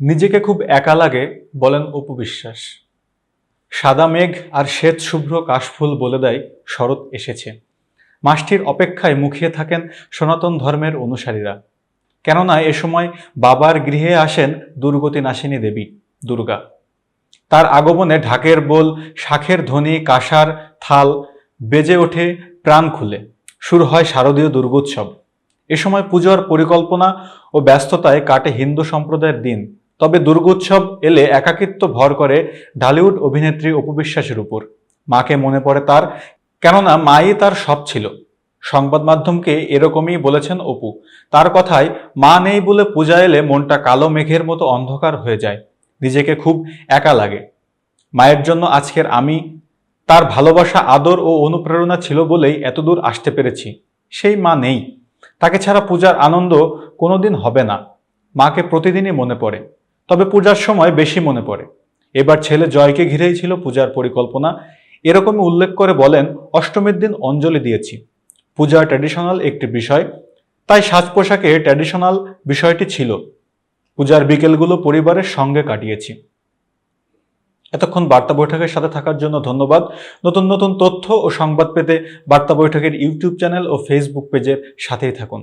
নিজেকে খুব একা লাগে বলেন অপু বিশ্বাস। সাদা মেঘ আর শ্বেত শুভ্র কাশফুল বলে দেয় শরৎ এসেছে। মাসটির অপেক্ষায় মুখিয়ে থাকেন সনাতন ধর্মের অনুসারীরা। কেননা এ সময় বাবার গৃহে আসেন দুর্গতি নাশিনী দেবী, দুর্গা। তার আগমনে ঢাকের বোল, শাখের ধ্বনি, কাঁসার থাল বেজে ওঠে, প্রাণ খুলে। শুরু হয় শারদীয় দুর্গোৎসব। এ সময় পুজোর পরিকল্পনা ও ব্যস্ততায় কাটে হিন্দু সম্প্রদায়ের দিন। তবে দুর্গোৎসব এলে একাকিত্ব ভর করে ঢালিউড অভিনেত্রী অপবিশ্বাসের উপর। মাকে মনে পড়ে তার, কেননা মাই তার সব ছিল। সংবাদ মাধ্যমকে এরকমই বলেছেন অপু। তার কথায়, মা নেই বলে পূজা এলে মনটা কালো মেঘের মতো অন্ধকার হয়ে যায়। নিজেকে খুব একা লাগে। মায়ের জন্য আজকের আমি, তার ভালোবাসা আদর ও অনুপ্রেরণা ছিল বলেই এতদূর আসতে পেরেছি। সেই মা নেই। তাকে ছাড়া পূজার আনন্দ কোনোদিন হবে না। মাকে প্রতিদিনই মনে পড়ে। তবে পূজার সময় বেশি মনে পড়ে। এবার ছেলে জয়কে ঘিরেই ছিল পূজার পরিকল্পনা। এরকমই উল্লেখ করে বলেন, অষ্টমীর দিন অঞ্জলি দিয়েছি। পূজা ট্র্যাডিশনাল একটি বিষয়। তাই সাজ পোশাকে ট্র্যাডিশনাল বিষয়টি ছিল। পূজার বিকেলগুলো পরিবারের সঙ্গে কাটিয়েছি। এতক্ষণ বার্তা বৈঠকের সাথে থাকার জন্য ধন্যবাদ। নতুন নতুন তথ্য ও সংবাদ পেতে বার্তা বৈঠকের ইউটিউব চ্যানেল ও ফেসবুক পেজের সাথেই থাকুন।